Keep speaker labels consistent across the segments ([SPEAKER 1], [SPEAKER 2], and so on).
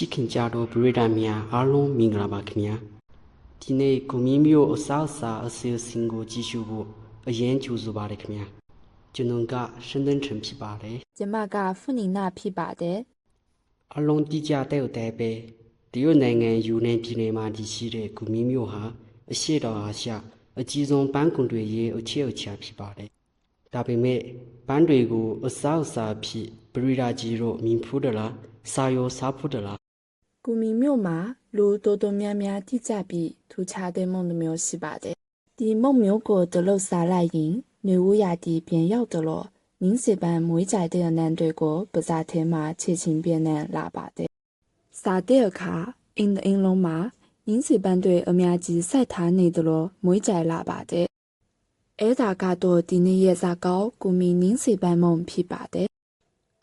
[SPEAKER 1] ချစ်ခင်ကြတော့ပရိဒါများအားလုံးမင်္ဂလာပါခင်ဗျာဒီနေ့ကိုမင်းမျိုးအစားအစာအစီအစဉ်ကိုကြည့်ရှုဖို့အရင်ကြိုဆိုပါရခင်ဗျာကျွန်တော်ကရှင်းသင်းချင်ဖြစ်ပါတယ်
[SPEAKER 2] ကျမကဖွနီနာဖြစ်ပါတယ်
[SPEAKER 1] အလုံးတိကျတဲ့တဲ့ပဲတရုတ်နိုင်ငံယူနန်ပြည်နယ်မှာတည်ရှိတဲ့ကိုမင်းမျိုးဟာအရှိတော်အာရှအကြီးဆုံးပန်းကွန်တွေရဲ့အချစ်အချာဖြစ်ပါတယ်ဒါပေမဲ့ပန်းတွေကိုအစားအစာဖြစ်ပရိဒါကြီးတို့မြင်ဖူးတယ်လားစာရောစားဖူးတယ်လား
[SPEAKER 2] ကူမီမြို့မှာလူတော်တော်များများတိကျပြီးထူခြားတဲ့မုံတစ်မျိုးရှိပါတယ်ဒီမုံမျိုးကိုတလို့စားလိုက်ရင်နေဝရာတီပြန်ရောက်တယ်လို့နင်းစီပန်မွေးကြိုက်တဲ့အနံတွေကိုပါဇာထဲမှာခြေချင်းပြင်းနဲ့လာပါတယ်စားတဲ့အခါအင်းအင်းလုံးမှာနင်းစီပန်တွေအများကြီးစိုက်ထားနေတယ်လို့မွေးကြိုက်လာပါတယ်အဲဒါကတော့ဒီနေ့ရဲ့ဇာကောက်ကူမီနင်းစီပန်မုံဖြစ်ပါတယ်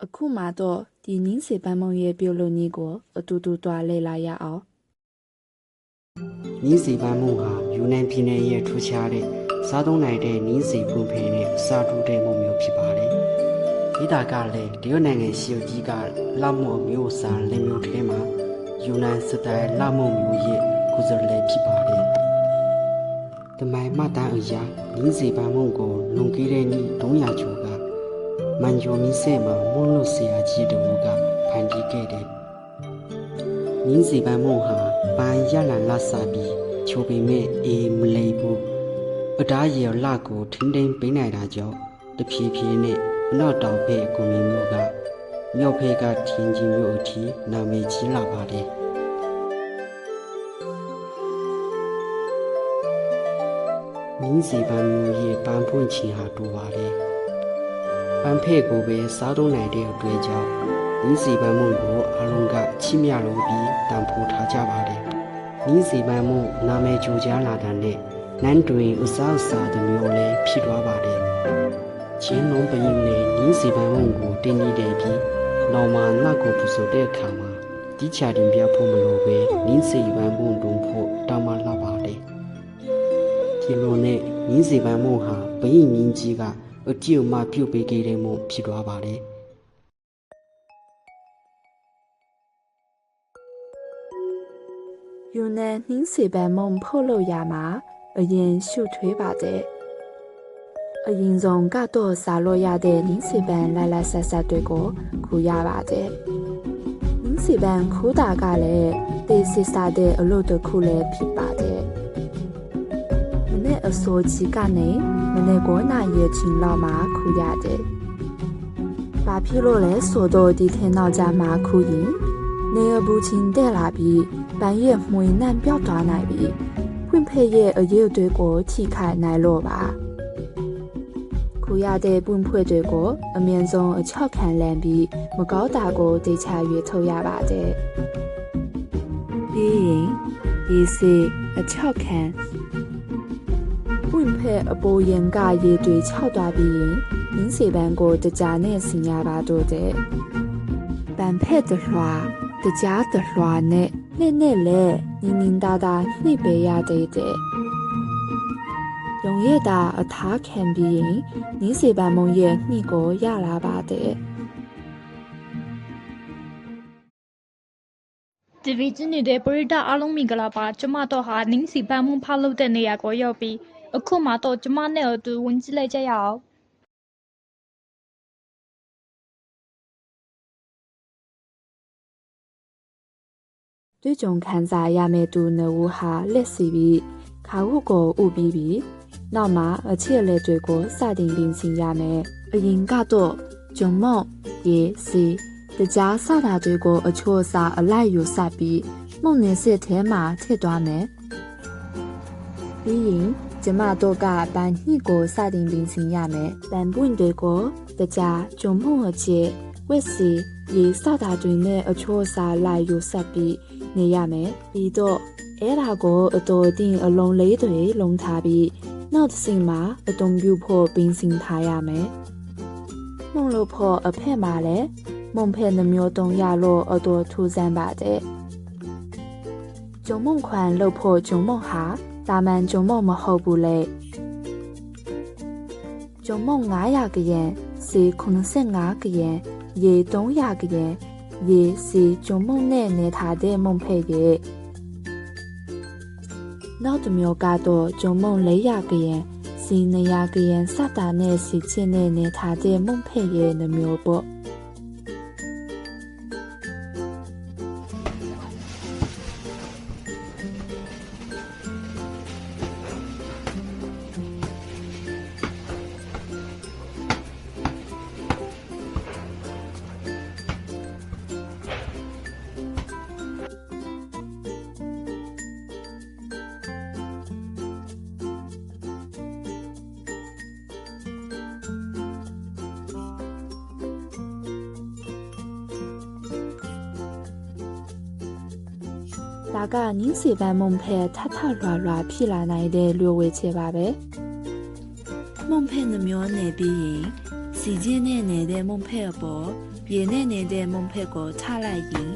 [SPEAKER 2] အခုမှတော့ဒီနင်းစေပန်းမုံရဲ့ပြုတ်လို့နည်းကိုအတူတူတွားလေ့လာရအောင်
[SPEAKER 1] နင်းစီပန်းမှုဟာယူနန်ပြည်နယ်ရဲ့ထူးခြားတဲ့စားသုံးနိုင်တဲ့နင်းစီဖွံ့ဖဲနဲ့အစာတူတဲ့မှုမျိုးဖြစ်ပါတယ်။ဒီတာကလည်းတရုတ်နိုင်ငံရှီယိုကြီးကလမှုမျိုးစားလက်မျိုးထဲမှာယူနန်စတိုင်လမှုမျိုးရဲ့ကိုယ်စားလှယ်ဖြစ်ပါတယ်။တမိုင်မှတ်တမ်းအရာနင်းစီပန်းမှုကိုလွန်ခဲ့တဲ့နှစ်300ကျော်က မန်ဂျိုမီဆဲမှာမွန်းလို့ဆရာကြီးတူကဖန်တီးခဲ့တဲ့နင်းစီပန်းမုံဟာပန်းရလန်လဆာပြီးချိုပေမဲ့အေးမလိဘူးအတားရေလကိုထင်းထင်းပေးနိုင်တာကြောင့်တဖြည်းဖြည်းနဲ့အနောက်တောင်ဘက်ကိုမင်းမျိုးကမြောက်ဘက်ကထင်းကြီးမျိုးအထိနာမည်ကြီးလာပါတယ်နင်းစီပန်းမျိုးရဲ့ပန်းပွင့်ချင်ဟာတူပါတယ် ပန်းဖဲ့ကိုပဲစားသုံးနိုင်တဲ့အတွက်ကြောင့်နီးစီပန်းမှုကိုအလုံးကချီးမြှောက်ပြီးတန်ဖိုးထားကြပါတယ်။နီးစီပန်းမှုနာမည်ကြိုကြားလာတာနဲ့နန်းတွင်ဥစားအစားတစ်မျိုးလည်းဖြစ်သွားပါတယ်။ချင်းလုံးပရင်နဲ့နီးစီပန်းမှုကိုတင်းနေတယ်ပြီးနောက်မှနောက်ကိုပူဆိုတဲ့အခါမှာဒီချာတင်ပြဖို့မလိုပဲနီးစီပန်းမှုတုံဖို့တောင်းမှလာပါတယ်။ဒီလိုနဲ့နီးစီပန်းမှုဟာဘိရင်မြင်းကြီးက အတိအမပြုတ်ပေးခဲ့တဲ့မှုဖြစ်သွားပါတယ်။
[SPEAKER 2] ယူနန်နှင်းစေပန်မုံဖို့လို့ရမှာအရင်ရှုထွေးပါတယ်အရင်ဆုံးကတော့စားလို့ရတဲ့နှင်းစေပန်လာလာဆက်ဆက်တွေကိုခူရပါတယ်နှင်းစေပန်ခူးတာကလည်းတေးစစ်စားတဲ့အလုပ်တစ်ခုလည်းဖြစ်ပါတယ်မနေ့ အစိုးကြီးကနေမနေ့ကနာရဲ့ချင်းလောက်မှာခူရတယ်ဘာဖြစ်လို့လဲဆိုတော့ဒီထင်းနောက်ကြမှာခူရင်နေအပူချင်းတက်လာပြီးပန်းရဲ့မှွေနှံပြောက်သွားနိုင်ပြီးဖွင့်ဖက်ရဲ့အရေးတွေကိုချိခိုင်နိုင်လို့ပါခူရတဲ့ပွင့်ဖွက်တွေကိုအမြင့်ဆုံးအချောက်ခံလန်ပြီးမကောက်တာကိုတေချာရွေထုတ်ရပါတယ်ပြီးရင်ဒီစီအချောက်ခံ ပွင့်ဖက်အပေါ်ရင်ကရေတွေခြောက်သွားပြီးရင်နင်းစီပန်းကိုတကြားနဲ့ဆင်ရပါတော့တဲ့ပန်ဖက်တလွှာတကြားတလွှာနဲ့နဲ့နဲ့လဲနင်းနင်းတာတာနှိပ်ပေးရတဲ့တဲ့ရုံရဲ့တာအထားခံပြီးရင်နင်းစီပန်းမုံရဲ့နှိကိုရလာပါတဲ့
[SPEAKER 3] ဒီဗီဂျနေတဲ့ပရိဒါအားလုံးမင်္ဂလာပါကျမတော့ဟာနင်းစီပန်းမှုဖောက်လုပ်တဲ့နေရာကိုရောက်ပြီး အခုမှတော့ ကျမနဲ့အတူ ဝင်ကြည့်လိုက်ကြရအောင်
[SPEAKER 2] တွေ့ကြုံခံစားရမယ့်သူနှုတ်ဟာလက်စီပြီးခါဟုကိုဥပြီးပြီးနောက်မှာအချစ်အလက်တွေကိုစတင်ပြင်ဆင်ရမယ်အရင်ကတော့ဂျုံမော့ရေစီတကြားစတာတွေကိုအချို့အစားအလိုက်ယူစပြီးမှုန်နေစစ်ထဲမှာထည့်သွားမယ်ပြီးရင် ကျမတို့ကပန်းညှိကိုစတင်ပြင်ဆင်ရမယ်ပန်းပွင့်တွေကိုတကြားဂျုံမှုအချစ်ဝက်စီရေစတာတွေနဲ့အချို့အစားလိုက်ယူဆက်ပြီးနေရမယ်ပြီးတော့အဲ့ဒါကိုအတော်တင်အလုံးလေးတွေလုံထားပြီးနောက်တစ်ဆင့်မှာအတုံးပြုဖို့ပင်းစင်ထားရမယ်မုံလို့ဖို့အဖက်မှာလည်းမုံဖက်နှမျိုးတုံးရလို့အတော်ထူးဆန်းပါတယ်ဂျုံမုံခွန်လို့ဖို့ဂျုံမုံဟာ တာမန်ဂျုံမုံမဟုတ်ဘူးလေဂျုံမုံ900ကယံစီ85ကယံရေ300ကယံရေစီဂျုံမုံနဲ့နေထားတဲ့မုံဖဲ့ရဲ့နောက်တစ်မျိုးကတော့ဂျုံမုံလေးရကရင်စီနေရကရင်စတာနဲ့စီချင်းနဲ့နေထားတဲ့မုံဖဲ့ရဲ့နှမျိုးပေါ့ ဒါကနင်းစီပန်းမုံဖဲထထလွာလွာဖြစ်လာနိုင်တဲ့လွယ်ဝဲချေပါပဲမုံဖဲနှမျိုးနေပြီးရင်စီချင်းနဲ့နေတဲ့မုံဖဲအပေါ်ရေနဲ့နေတဲ့မုံဖဲကိုချလိုက်ရင်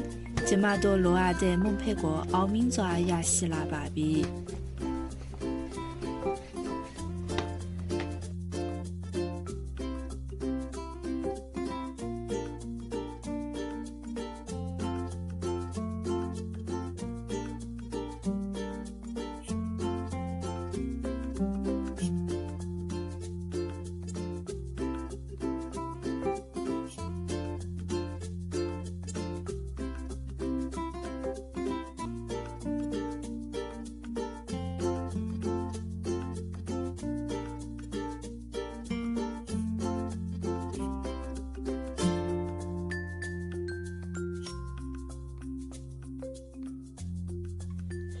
[SPEAKER 2] ကျမတို့လိုအပ်တဲ့မုံဖဲကိုအောင်မြင်စွာရရှိလာပါပြီ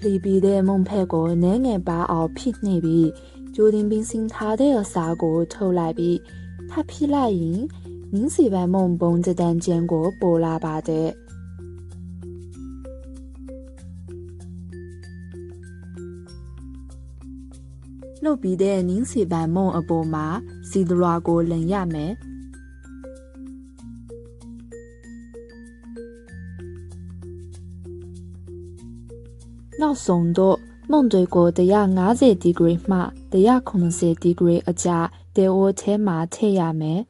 [SPEAKER 2] လီပီတဲ့မုံဖက်ကိုနည်းငယ်ပါအောင်ဖိနှိပ်ပြီးကျိုးတင်ပင်းစင်ထားတဲ့အစာကိုထုတ်လိုက်ပြီးထပ်ဖိလိုက်ရင်နင်းစီပန်မုံပုံစတန်ကျင်းကိုပိုလာပါတဲ့လုတ်ပြီးတဲ့နင်းစီပန်မုံအပေါ်မှာစီဒရွာကိုလင်ရမယ် နောက်ဆုံးတော့မုံတွေကို150ဒီဂရီမှ190ဒီဂရီအကြားတေအိုထဲမှာထည့်ရမယ်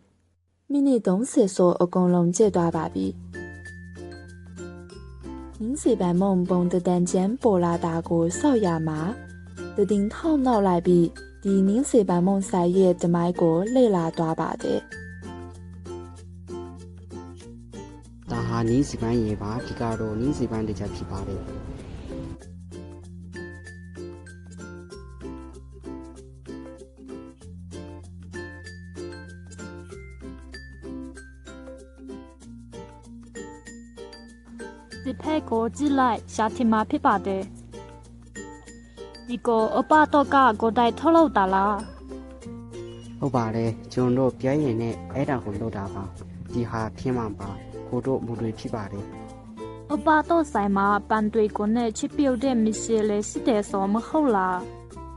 [SPEAKER 2] မိနစ်30ဆိုအကုန်လုံးကျက်သွားပါပြီနင်းစီပန်မုံပုံတတန်ကျန်းပေါ်လာတာကိုစောက်ရမှာတည်င်းထောက်နောက်လိုက်ပြီးဒီနင်းစီပန်မုံဆိုင်ရဲ့တမိုင်းကိုလှည့်လာသွားပါတယ်
[SPEAKER 1] ဒါဟာနင်းစီပန်းရေပါဒီကတော့နင်းစီပန်းတစ်ချက်ဖြစ်ပါတယ်
[SPEAKER 3] ဒီဖက်ကိုကြည့်လိုက်ရှာထင်မှာဖြစ်ပါတယ်ဒီကိုအပတော့ကကိုတိုင်ထုတ်လို့တာလား
[SPEAKER 1] ဟုတ်ပါတယ်ကျွန်တော်ပြဲရင်နဲ့အဲ့ဒါကိုလုပ်တာပါဒီဟာဖြင်းမှန်ပါကိုတို့မူတွေဖြစ်ပါတယ်
[SPEAKER 3] အပတော့ဆိုင်မှာပန်တွေကိုနဲ့ချစ်ပြုတ်တဲ့မစ်ရှယ်လေးစစ်တယ်ဆိုမဟုတ်လား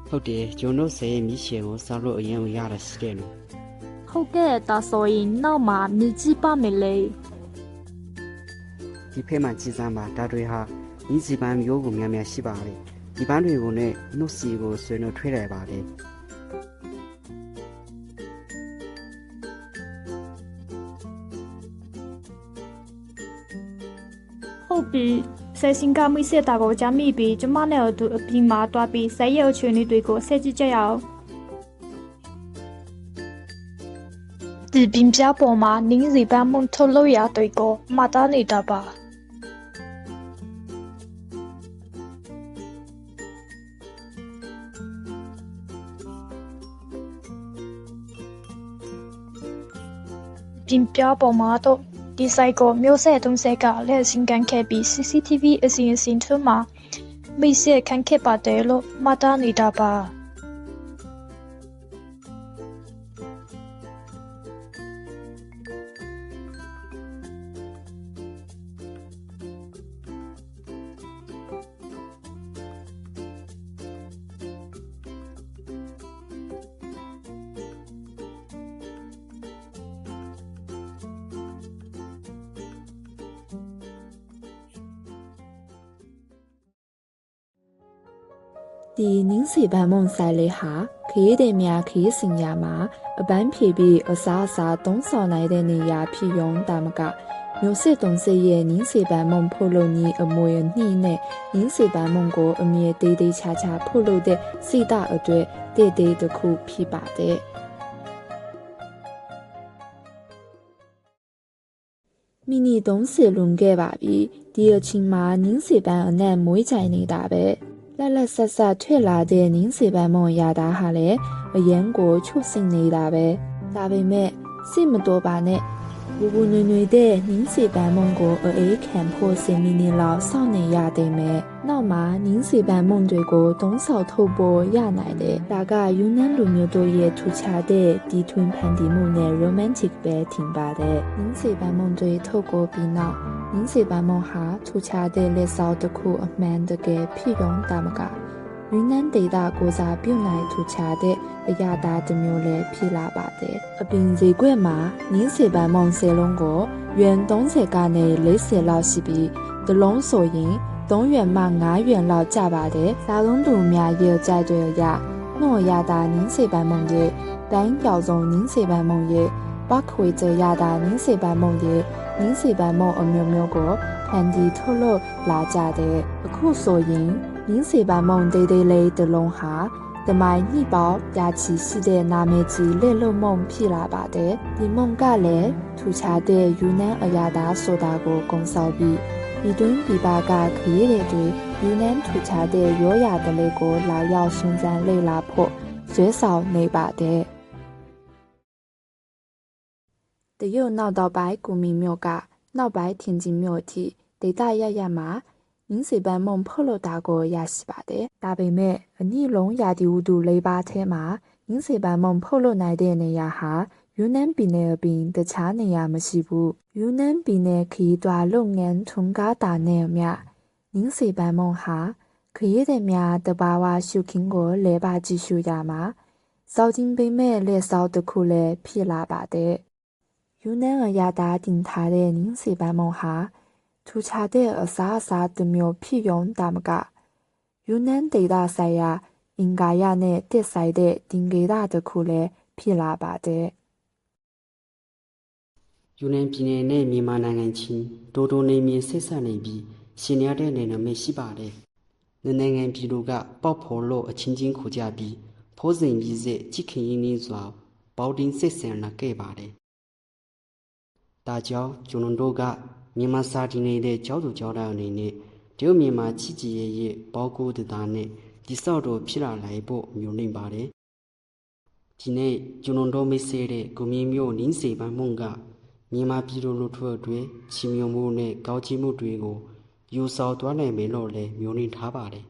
[SPEAKER 1] ဟုတ်တယ်ကျွန်တော်ဆေးမြရှယ်ကိုစားလို့အရင်ရတာရှိတယ်လို့
[SPEAKER 3] ဟုတ်ကဲ့ဒါဆိုရင်နောက်မှာမြည်ကြည့်ပါမယ်လေ
[SPEAKER 1] ဒီဖက်မှကြည်စမ်းပါဒါတွေဟာနင်းစီပန်းမျိုးကိုများများရှိပါတယ်ဒီပန်းတွေကိုနဲ့နှုတ်စီကိုဆွေးနွေးထွေးလိုက်ပါတယ်
[SPEAKER 3] ဟုတ်ပြီဆယ်စင်ကမိစစ်တာကိုကြားမိပြီးကျမနဲ့အတူအပြင်မှာတွားပြီးဆက်ရုပ်ချွေနေတွေကိုဆက်ကြည့်ကြရအောင်ဒီပင်ပြပေါ်မှာနင်းစီပန်းမုံထုတ်လို့ရတဲ့ကိုမှတ်သားနေတာပါ ပြင်ပြပေါ်မှာတော့ဒီဆိုင်ကိုမျိုးဆက်သုံးဆက်ကလက်စင်ကန်ခဲ့ပြီး CCTV အစီအစဉ်ထုမှာမိတ်ဆက်ခံခဲ့ပါတယ်လို့မှတ်သားနေတာပါ
[SPEAKER 2] ဒီနင်းစီပန်မုံဆိုင်လေးဟာခရီးသည်များခရီးစဉ်ရမှာအပန်းဖြေပြီးအစားအစာသုံးဆောင်နိုင်တဲ့နေရာဖြစ်ယုံတာမကမျိုးစစ်တုံစစ်ရဲ့နင်းစီပန်မုံဖို့လို့ညီအမွေနှိနဲ့နင်းစီပန်မုံကိုအမြဲသေးသေးချာချာဖို့လို့တဲ့စိတအတွက်တည်တည်တစ်ခုဖြစ်ပါတယ်မိနစ်30လွန်ခဲ့ပါပြီဒီအချိန်မှာနင်းစီပန်အနက်မွေးကြိုင်နေတာပဲ လက်လက်ဆက်ဆက်ထွက်လာတဲ့နင်းစီပန်မုံရတာဟာလည်းအရန်ကိုချွတ်စင်နေတာပဲဒါပေမဲ့စိတ်မတော်ပါနဲ့ ဝူဝူနွေနွေတဲ့နင်းစီပန်မုံကိုအေးခံဖို့စင်မီနီလောက်စောင့်နေရတဲ့မဲ့နောက်မှာနင်းစီပန်မုံတွေကိုတုံးဆောက်ထုတ်ဖို့ရနိုင်တယ်ဒါကယူနန်လူမျိုးတို့ရဲ့ထူခြားတဲ့ဒီထွန်းဖန်တီမှုနဲ့ romantic ပဲထင်ပါတယ်နင်းစီပန်မုံတွေထုတ်ကိုပြီးနောက်နင်းစီပန်မုံဟာထူခြားတဲ့လက်စောက်တစ်ခုအမှန်တက ယ်ဖြစ်ရုံတာမက ယူနန်ဒေတာကိုစားပြုတ်နိုင်ထူခြားတဲ့အရာသားတစ်မျိုးလည်းဖြစ်လာပါတယ်။အပင်စီကွက်မှာနင်းစီပန်မုံစေလုံးကိုရွန်30ကနေ40လောက်ရှိပြီးဒလုံးဆိုရင်3ရွန်မှ5ရွန်လောက်ကျပါတယ်။စာလုံးသူများရဲ့ကြိုက်တွေရ诺亚达宁水班梦耶，单表中宁水班梦耶，北回者亚达宁水班梦耶，宁水班梦အမျိုးမျိုးကိုဖန်တီထုတ်လို့လာကြတဲ့အခုဆိုရင် နင်းစီပန်မုံတေးသေးလေးတစ်လုံးဟာတမိုင်းညှိပေါပြချီရှိတဲ့နာမည်ကြီးလက်လုံမုံဖြစ်လာပါတယ်ဒီမုံကလည်းထူခြားတဲ့ယူနန်အရာသားဆိုတာကိုကုံဆောင်ပြီးဒီတွင်းပြပကခရီးတွေယူနန်ထူခြားတဲ့ရောရာတလေးကိုလာရောက်ရှင်စံလေ့လာဖို့ရွေးဆောင်နေပါတယ်တရုတ်နောက်တော့ပိုင်းကူမီမြို့ကနောက်ပိုင်းထင်ကြီးမြို့အထိဒေသရရမှာ နင်းစီပန်မုံဖုတ်လို့တာကိုရရှိပါတယ်။ဒါပေမဲ့အနည်းလုံးရာဒီဝတူလေးပါးထဲမှာနင်းစီပန်မုံဖုတ်လို့နိုင်တဲ့နေရာဟာယူနန်ပြည်နယ်အပြင်တခြားနေရာမရှိဘူး။ယူနန်ပြည်နယ်ခီးတွာလုပ်ငန်းထုံကားတာနဲ့မြနင်းစီပန်မုံဟာခရီးသည်များတဘာဝရှုခင်းကိုလဲပါကြည့်ရှုရမှာစောက် ချင်းပိမဲ့လက်စောက်တစ်ခုလည်းဖြစ်လာပါတယ်။ယူနန်အရာသားတင်ထားတဲ့နင်းစီပန်မုံဟာထူခြားတဲ့အစားအစာတစ်မျိုးဖြစ်ရုံတာမကယူနန်ဒေတာဆိုင်ရာအင်္ဂါရနဲ့တက်ဆိုင်တဲ့တင်ကေတာတစ်ခုလည်းဖြစ်လာပါတယ်
[SPEAKER 1] ယူနန်ပြည်နယ်နဲ့မြန်မာနိုင်ငံချင်းတိုးတိုးနေမြေဆက်ဆက်နေပြီးရှင်ရတဲ့နယ်နိမိတ်ရှိပါတယ်။နှစ်နိုင်ငံပြည်သူကပေါက်ဖော်လို့အချင်းချင်းခုကြပြီးဖိုးစိန်ပြီးစစ်ကြည်ခင်ရင်းနှီးစွာပေါတင်းစစ်ဆင်လာခဲ့ပါတယ်။ဒါကြောင့်ကျွန်တော်တို့က မြန်မာစာတီနေတဲ့ကျောင်းသူကျောင်းသားအနေနဲ့တရုတ်မြန်မာချစ်ကြည်ရဲ့ရဲ့ပေါကူတသားနဲ့ဒီဆောက်တော့ဖြစ်လာလိုက်ဖို့မျိုးနေပါတယ်။ဒီနေ့ကျွန်တော်တို့မိတ်ဆွေတဲ့ကိုမြင့်မျိုးနင်းစီပန်းမုံကမြန်မာပြည်သူလူထုတွေချီးမြှောက်မှုနဲ့ကောင်းချီးမှုတွေကိုယူဆောင်သွားနိုင်မယ်လို့လည်းမျိုးနေထားပါတယ်